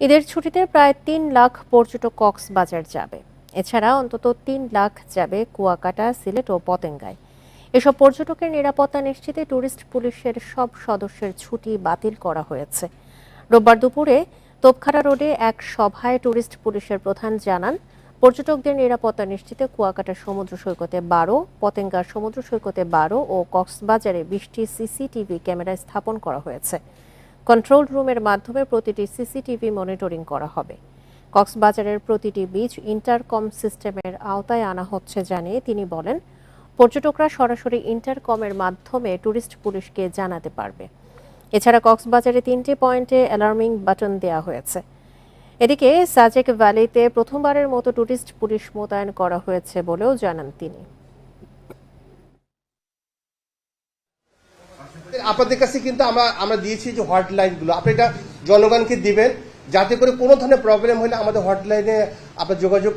ঈদের ছুটিতে প্রায় তিন লাখ পর্যটক কক্সবাজার যাবে। এছাড়া অন্তত তিন লাখ যাবে কুয়াকাটা, সিলেট ও পতেঙ্গায়। এসব পর্যটকের নিরাপত্তা নিশ্চিতে ট্যুরিস্ট পুলিশের সব সদস্যের ছুটি বাতিল করা হয়েছে। রোববার দুপুরে তোপখানা রোডে এক সভায় ট্যুরিস্ট পুলিশের প্রধান জানান, পর্যটকদের নিরাপত্তা নিশ্চিতে কুয়াকাটা সমুদ্র সৈকতে বারো পতেঙ্গার সমুদ্র সৈকতে বারো ও কক্সবাজারে বিশটি সিসিটিভি ক্যামেরা স্থাপন করা হয়েছে। কন্ট্রোল রুমের মাধ্যমে প্রতিটি সিসিটিভি মনিটরিং করা হবে। কক্সবাজারের প্রতিটি বিচ ইন্টারকম সিস্টেমের আওতায় আনা হচ্ছে জানিয়ে তিনি বলেন, পর্যটকরা সরাসরি ইন্টারকমের মাধ্যমে ট্যুরিস্ট পুলিশকে জানাতে পারবে। এছাড়া কক্সবাজারে তিনটি পয়েন্টে অ্যালার্মিং বাটন দেওয়া হয়েছে। এদিকে সাজেক ভ্যালিতে প্রথমবারের মতো ট্যুরিস্ট পুলিশ মোতায়েন করা হয়েছে বলেও জানান তিনি। আপনাদের কাছে কিন্তু আমরা আমরা দিয়েছি যে হটলাইনগুলো। আপনি এটা জনগণকে দিবেন, যাতে করে কোনো ধরনের প্রবলেম হলে আমাদের হটলাইনে আপনার যোগাযোগ